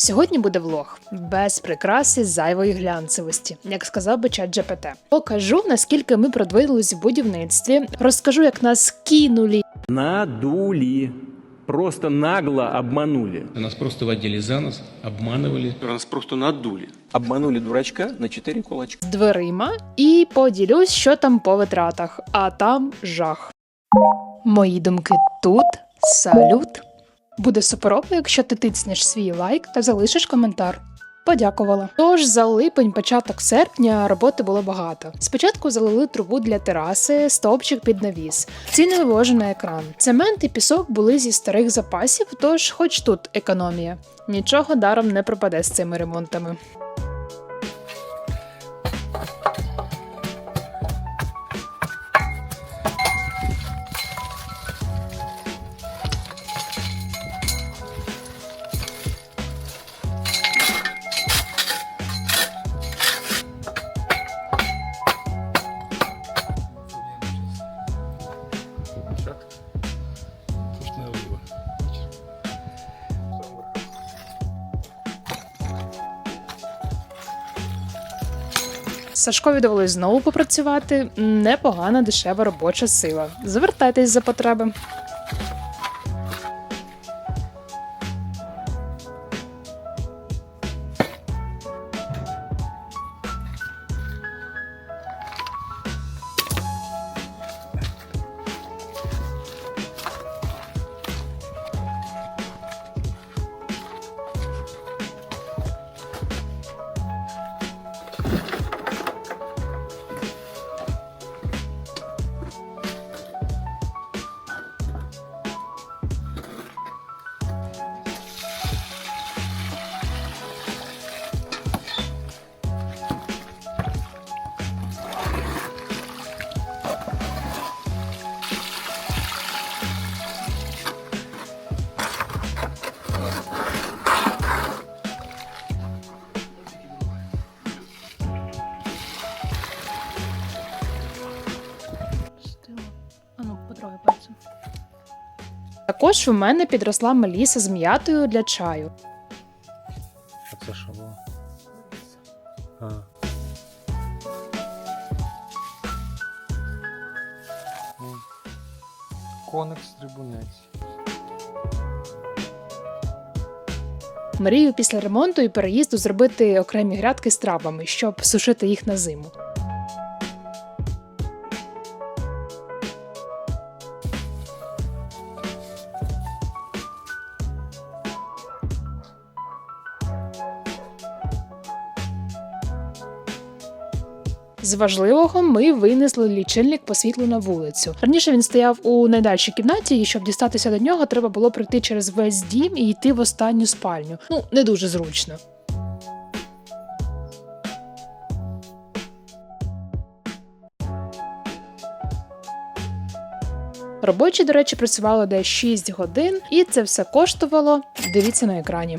Сьогодні буде влог без прикраси зайвої глянцевості, як сказав би чат GPT. Покажу наскільки ми продвинулись в будівництві. Розкажу, як нас кинули Надули. Просто нагло обманули. Нас просто водили за нос, обманывали. Нас просто надули. Обманули дурачка на 4 кулачка. з дверима і поділюсь, що там по витратах. А там жах. Мої думки тут. Салют. Буде суперово, якщо ти тицнеш свій лайк та залишиш коментар. Подякувала. Тож за липень, початок серпня роботи було багато. Спочатку залили трубу для тераси, стовпчик під навіс. Ціни вивожу на екран. Цемент і пісок були зі старих запасів, тож хоч тут економія. Нічого даром не пропаде з цими ремонтами. Сашкові довелось знову попрацювати. Непогана дешева робоча сила. Звертайтесь за потреби. Також у мене підросла меліса з м'ятою для чаю. А це що було? А. Ну, Коник стрибунець. Мрію після ремонту і переїзду зробити окремі грядки з травами, щоб сушити їх на зиму. З важливого ми винесли лічильник по світлу на вулицю. Раніше він стояв у найдальшій кімнаті, і щоб дістатися до нього, треба було пройти через весь дім і йти в останню спальню. Ну, не дуже зручно. Робочі, до речі, працювали десь 6 годин, і це все коштувало. Дивіться на екрані.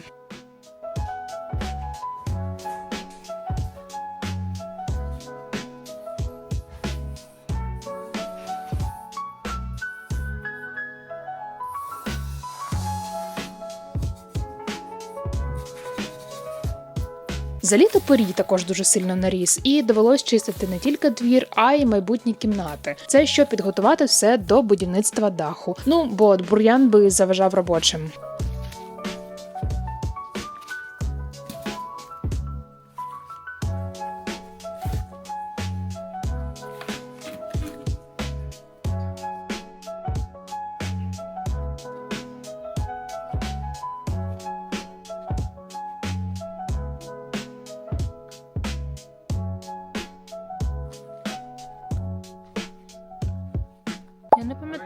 За літо порій також дуже сильно наріс, і довелось чистити не тільки двір, а й майбутні кімнати. Це щоб підготувати все до будівництва даху. Ну бо бур'ян би заважав робочим.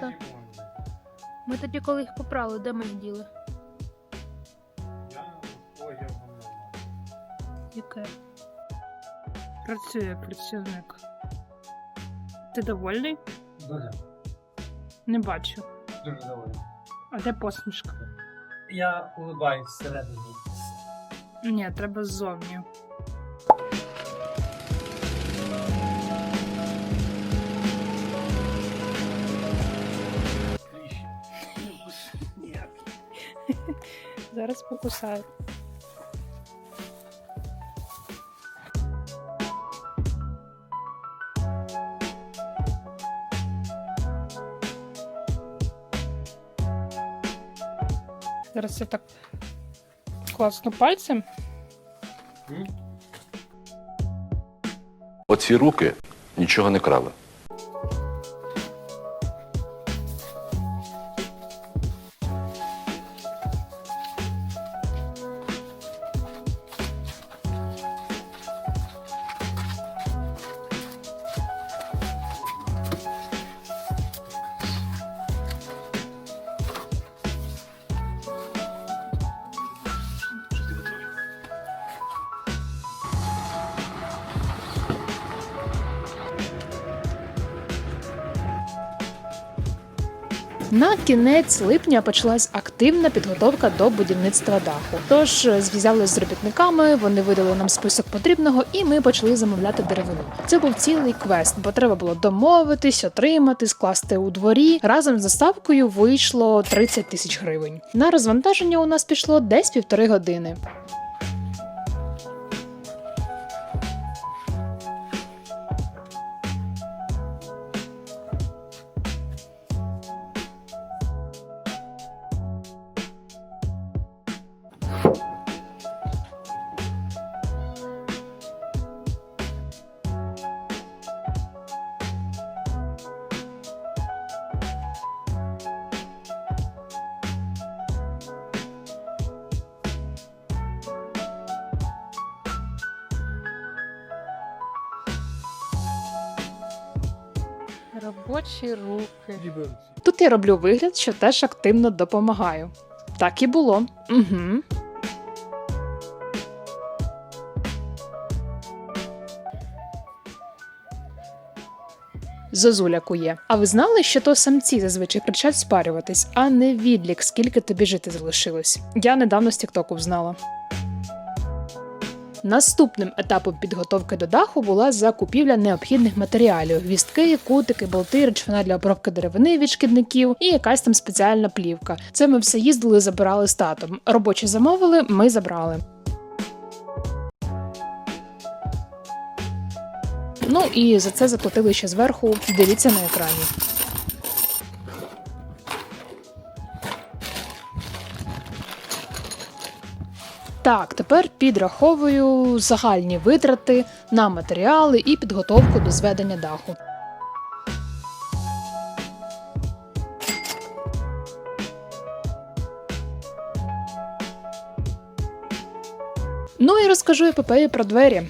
Я пам'ятаю. Ми тоді, коли їх попрали, де ми їх діли? Яке? Працює працівник. Ти довольний? Дуже, Не бачу. дуже доволі. А де посмішка? Я улыбаюсь всередині. Ні, треба ззовні. зараз покусають. Зараз я так класно пальцем. Оці руки нічого не крали. На кінець липня почалась активна підготовка до будівництва даху. Тож е, зв'язалися з робітниками, вони видали нам список потрібного, і ми почали замовляти деревину. Це був цілий квест, бо треба було домовитись, отримати, скласти у дворі. Разом з доставкою вийшло 30 тисяч гривень. На розвантаження у нас пішло десь півтори години. Робочі руки. Тут я роблю вигляд, що теж активно допомагаю. Так і було. Угу. Зозуля кує. А ви знали, що то самці зазвичай кричать спарюватись, а не відлік, скільки тобі жити залишилось? Я недавно з Тіктоку взнала. Наступним етапом підготовки до даху була закупівля необхідних матеріалів: гвістки, кутики, болти, речовина для обробки деревини від шкідників і якась там спеціальна плівка. Це ми все їздили, забирали з татом. Робочі замовили, ми забрали. Ну і за це заплатили ще зверху. Дивіться на екрані. Так, тепер підраховую загальні витрати на матеріали і підготовку до зведення даху. Ну і розкажу епопею про двері.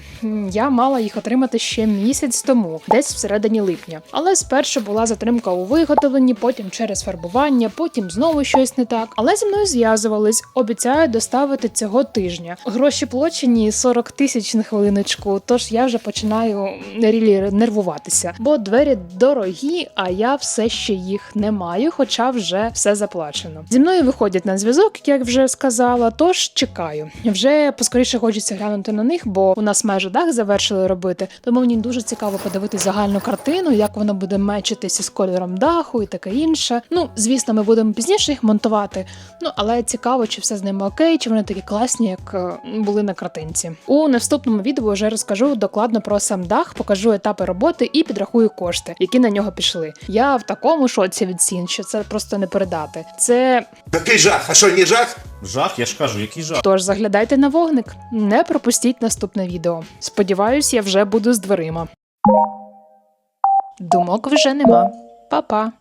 Я мала їх отримати ще місяць тому, десь всередині липня. Але спершу була затримка у виготовленні, потім через фарбування, потім знову щось не так. Але зі мною зв'язувались, обіцяють доставити цього тижня. Гроші плачені 40 тисяч на хвилиночку. Тож я вже починаю рілі нервуватися, бо двері дорогі, а я все ще їх не маю, хоча вже все заплачено. Зі мною виходять на зв'язок, як вже сказала. Тож чекаю. Вже поскоріше хочеться глянути на них, бо у нас майже дах завершили робити. Тому мені дуже цікаво подивитися загальну картину, як воно буде мечитися з кольором даху і таке інше. Ну, звісно, ми будемо пізніше їх монтувати. Ну але цікаво, чи все з ними окей, чи вони такі класні, як е, були на картинці. У наступному відео вже розкажу докладно про сам дах, покажу етапи роботи і підрахую кошти, які на нього пішли. Я в такому шоці від цін, що це просто не передати. Це Який жах? А що, не жах? Жах, я ж кажу, який жах. Тож заглядайте на вогник, не пропустіть наступне відео. Сподіваюсь, я вже буду з дверима. Думок вже нема. Па-па.